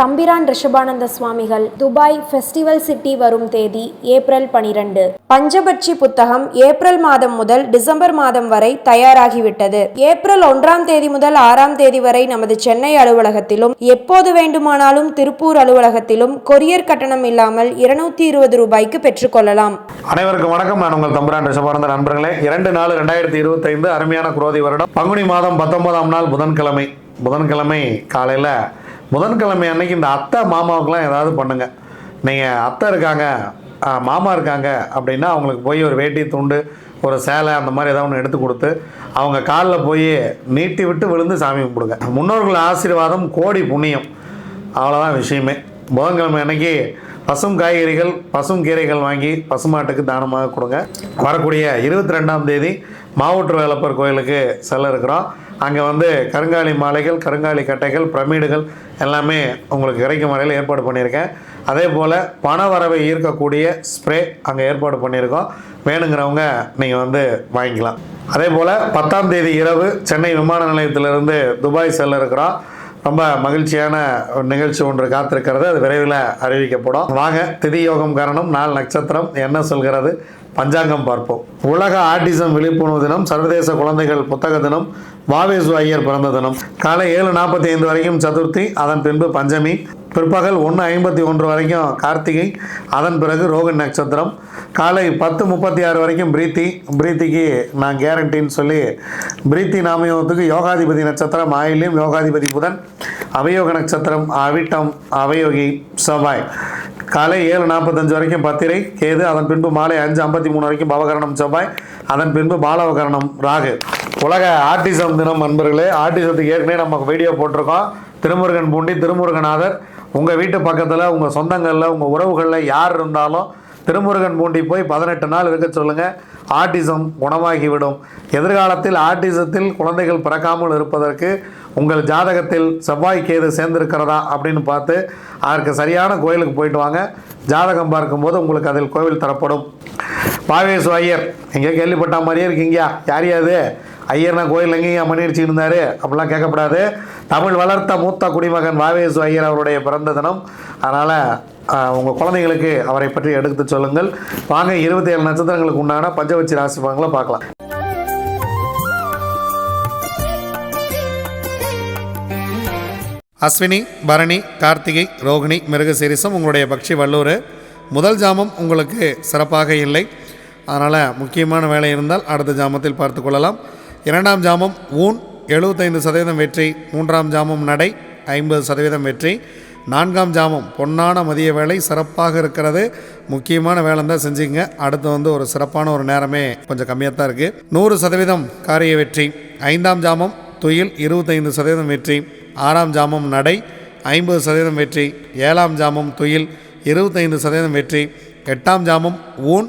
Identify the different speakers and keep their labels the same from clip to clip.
Speaker 1: தம்பிரான் ரிஷபானந்த சுவாமிகள் Dubai festival city வரும் தேதி ஏப்ரல் பனிரெண்டு. பஞ்சபட்சி புத்தகம் ஏப்ரல் மாதம் முதல் டிசம்பர் மாதம் வரை தயாராகிவிட்டது. ஏப்ரல் ஒன்றாம் தேதி முதல் ஆறாம் தேதி வரை நமது சென்னை அலுவலகத்திலும் எப்போது வேண்டுமானாலும் திருப்பூர் அலுவலகத்திலும் கொரியர் கட்டணம் இல்லாமல் இருநூத்தி இருபது ரூபாய்க்கு பெற்றுக்கொள்ளலாம்
Speaker 2: அனைவருக்கும் வணக்கம். நான் உங்கள் தம்பிரான் ரிஷபானந்த நண்பர்களே. இரண்டு நாலு ரெண்டாயிரத்தி இருபத்தைந்து அருமையான குரோதி வருடம். பங்குனி மாதம் பத்தொன்பதாம் நாள் புதன்கிழமை. புதன்கிழமை காலையில் புதன்கிழமை அன்னைக்கு இந்த அத்தை மாமாவுக்கெலாம் ஏதாவது பண்ணுங்கள் நீங்கள் அத்தை இருக்காங்க மாமா இருக்காங்க அப்படின்னா அவங்களுக்கு போய் ஒரு வேட்டி துண்டு ஒரு சேலை அந்த மாதிரி ஏதாவது ஒன்று எடுத்து கொடுத்து அவங்க காலில் போய் நீட்டி விட்டு விழுந்து சாமி கும்பிடுங்க. முன்னோர்கள் ஆசீர்வாதம் கோடி புண்ணியம். அவ்வளோதான் விஷயமே. புதன்கிழமை அன்னைக்கு பசும் காய்கறிகள் பசும் கீரைகள் வாங்கி பசுமாட்டுக்கு தானமாக கொடுங்க. வரக்கூடிய இருபத்தி ரெண்டாம் தேதி மாவட்ட வேலப்பர் கோயிலுக்கு செல்ல இருக்கிறோம். அங்கே வந்து கருங்காலி மாலைகள் கருங்காலி கட்டைகள் பிரமிடுகள் எல்லாமே உங்களுக்கு கிடைக்கும் வரையில் ஏற்பாடு பண்ணியிருக்கேன். அதே போல் பண வரவை ஈர்க்கக்கூடிய ஸ்ப்ரே அங்கே ஏற்பாடு பண்ணியிருக்கோம். வேணுங்கிறவங்க நீங்கள் வந்து வாங்கிக்கலாம். அதே போல் பத்தாம் தேதி இரவு சென்னை விமான நிலையத்திலிருந்து துபாய் செல்ல இருக்கிறோம் ரொம்ப மகிழ்ச்சியான ஒரு நிகழ்ச்சி ஒன்று காத்திருக்கிறது. அது விரைவில் அறிவிக்கப்படும். வாங்க திதி யோகம் காரணம் நாள் நட்சத்திரம் என்ன சொல்கிறது? பஞ்சாங்கம் பார்ப்போம். உலக ஆட்டிசம் விழிப்புணர்வு தினம் சர்வதேச குழந்தைகள் புத்தக தினம் வாவேசு ஐயர் பிறந்த தினம் காலை ஏழு நாற்பத்தி ஐந்து வரைக்கும் சதுர்த்தி அதன் பின்பு பஞ்சமி பிற்பகல் ஒன்று ஐம்பத்தி ஒன்று வரைக்கும் கார்த்திகை அதன் பிறகு ரோகன் நட்சத்திரம். காலை பத்து முப்பத்தி ஆறு வரைக்கும் பிரீத்தி. பிரீத்திக்கு நான் கேரண்டின்னு சொல்லி பிரீத்தி நாமயோகத்துக்கு யோகாதிபதி நட்சத்திரம் ஆயில்யம் யோகாதிபதி புதன் அவயோக நட்சத்திரம் அவிட்டம் அவயோகி செவ்வாய். காலை ஏழு நாற்பத்தஞ்சு வரைக்கும் பத்திரை கேது அதன் பின்பு மாலை அஞ்சு ஐம்பத்தி மூணு வரைக்கும் பவகரணம் செவ்வாய். அதன் பின்பு பாலவகரணம் ராகு. உலக ஆர்டிசம் தினம் நண்பர்களே ஆர்டிசத்துக்கு ஏற்கனவே நம்ம வீடியோ போட்டிருக்கோம். திருமுருகன் பூண்டி திருமுருகநாதர் உங்கள் வீட்டு பக்கத்தில் உங்கள் சொந்தங்களில் உங்கள் உறவுகளில் யார் இருந்தாலும் திருமுருகன் பூண்டி போய் பதினெட்டு நாள் இருக்க சொல்லுங்கள் ஆட்டிசம் குணமாகிவிடும். எதிர்காலத்தில் ஆர்டிசத்தில் குழந்தைகள் பிறக்காமல் இருப்பதற்கு உங்கள் ஜாதகத்தில் செவ்வாய் கேது சேர்ந்திருக்கிறதா அப்படின்னு பார்த்து அதற்கு சரியான கோயிலுக்கு போயிட்டு வாங்க. ஜாதகம் பார்க்கும்போது உங்களுக்கு அதில் கோவில் தரப்படும். பாவேசு ஐயர். எங்கேயோ கேள்விப்பட்ட மாதிரியே இருக்கீங்க. யார் அது? ஐயர்னா கோயில் எங்கேயா மணி அடிச்சுட்டு இருந்தாரு? அப்படிலாம் கேட்கப்படாது. தமிழ் வளர்த்த மூத்த குடிமகன் வாவேசு ஐயர் அவருடைய பிறந்த தினம். அதனால் உங்கள் குழந்தைங்களுக்கு அவரை பற்றி எடுத்து சொல்லுங்கள். வாங்க இருபத்தி ஏழு நட்சத்திரங்களுக்கு உண்டான பஞ்சவச்சி ராசி பலன்களை பார்க்கலாம். அஸ்வினி பரணி கார்த்திகை ரோகிணி மிருகசீரிசம் உங்களுடைய பக்ஷி வல்லூர். முதல் ஜாமம் உங்களுக்கு சிறப்பாக இல்லை. அதனால் முக்கியமான வேலை இருந்தால் அடுத்த ஜாமத்தில் பார்த்து கொள்ளலாம். இரண்டாம் ஜாமம் ஊன் எழுபத்தைந்து சதவீதம் வெற்றி மூன்றாம் ஜாமம் நடை ஐம்பது சதவீதம் வெற்றி. நான்காம் ஜாமம் பொன்னான மதிய வேலை சிறப்பாக இருக்கிறது. முக்கியமான வேலை தான் செஞ்சுங்க அடுத்து வந்து ஒரு சிறப்பான ஒரு நேரமே கொஞ்சம் கம்மியாக தான் இருக்குது நூறு சதவீதம் காரிய வெற்றி. ஐந்தாம் ஜாமம் துயில் இருபத்தைந்து சதவீதம் வெற்றி. ஆறாம் ஜாமம் நடை ஐம்பது சதவீதம் வெற்றி. ஏழாம் ஜாமம் துயில் இருபத்தைந்து சதவீதம் வெற்றி. எட்டாம் ஜாமம் ஊன்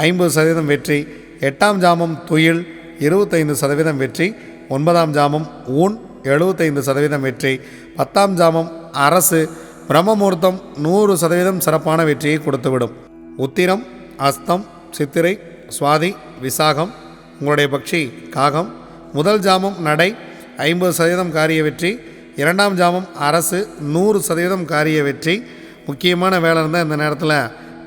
Speaker 2: ஐம்பது சதவீதம் வெற்றி எட்டாம் ஜாமம் துயில் இருபத்தைந்து சதவீதம் வெற்றி ஒன்பதாம் ஜாமம் ஊன் எழுபத்தைந்து சதவீதம் வெற்றி பத்தாம் ஜாமம் அரசு பிரம்மமுகூர்த்தம் நூறு சதவீதம் சிறப்பான வெற்றியை கொடுத்துவிடும். உத்திரம் அஸ்தம் சித்திரை சுவாதி விசாகம் உங்களுடைய பக்ஷி காகம் முதல் ஜாமம் நடை ஐம்பது சதவீதம் காரிய வெற்றி இரண்டாம் ஜாமம் அரசு நூறு சதவீதம் காரிய வெற்றி. முக்கியமான வேலை இருந்தால் இந்த நேரத்தில்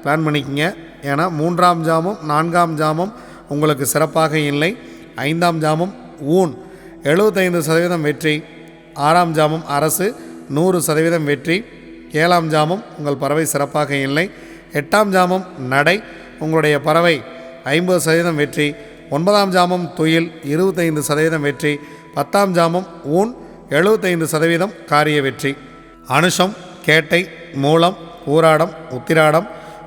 Speaker 2: பிளான் பண்ணிக்கங்க. ஏன்னா மூன்றாம் ஜாமம் நான்காம் ஜாமம் உங்களுக்கு சிறப்பாக இல்லை. ஐந்தாம் ஜாமம் ஊன். எழுபத்தைந்து சதவீதம் வெற்றி. ஆறாம் ஜாமம் அரசு. நூறு சதவீதம் வெற்றி. ஏழாம் ஜாமம் உங்கள் பறவை சிறப்பாக இல்லை. எட்டாம் ஜாமம் நடை. உங்களுடைய பறவை ஐம்பது சதவீதம் வெற்றி. ஒன்பதாம் ஜாமம் துயில். இருபத்தைந்து சதவீதம் வெற்றி. பத்தாம் ஜாமம் ஊன். எழுபத்தைந்து சதவீதம் காரிய வெற்றி. அனுஷம் கேட்டை மூலம் ஊராடம் உத்திராடம்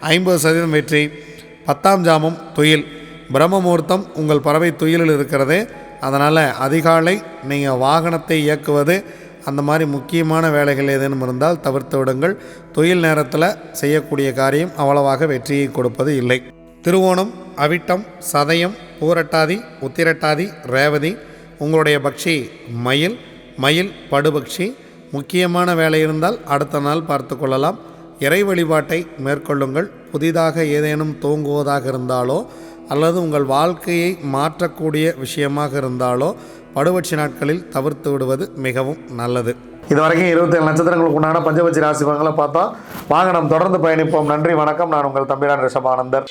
Speaker 2: ஐம்பது சதவீதம் வெற்றி பத்தாம் ஜாமம் துயில். பிரம்ம முகூர்த்தம் உங்கள் பறவை துயிலில் இருக்கிறது. அதனால் அதிகாலை நீங்கள் வாகனத்தை இயக்குவது அந்த மாதிரி முக்கியமான வேலைகள் ஏதேனும் இருந்தால் தவிர்த்து விடுங்கள். தொழில் நேரத்தில் செய்யக்கூடிய காரியம் அவ்வளவாக வெற்றியை கொடுப்பது இல்லை. திருவோணம் அவிட்டம் சதயம் பூரட்டாதி உத்திரட்டாதி ரேவதி உங்களுடைய பக்ஷி மயில் மயில் படுபக்ஷி. முக்கியமான வேலை இருந்தால் அடுத்த நாள் பார்த்து கொள்ளலாம். இறை வழிபாட்டை மேற்கொள்ளுங்கள். புதிதாக ஏதேனும் தூங்குவதாக இருந்தாலோ அல்லது உங்கள் வாழ்க்கையை மாற்றக்கூடிய விஷயமாக இருந்தாலோ படுபட்சி நாட்களில் தவிர்த்து விடுவது மிகவும் நல்லது. இது வரைக்கும் இருபத்தேழு நட்சத்திரங்களுக்கு உண்டான பஞ்சபட்சி ராசி பங்களை பார்த்தா வாங்க நாம் தொடர்ந்து பயணிப்போம். நன்றி வணக்கம். நான் உங்கள் தம்பிரான் ரிஷபானந்தர்.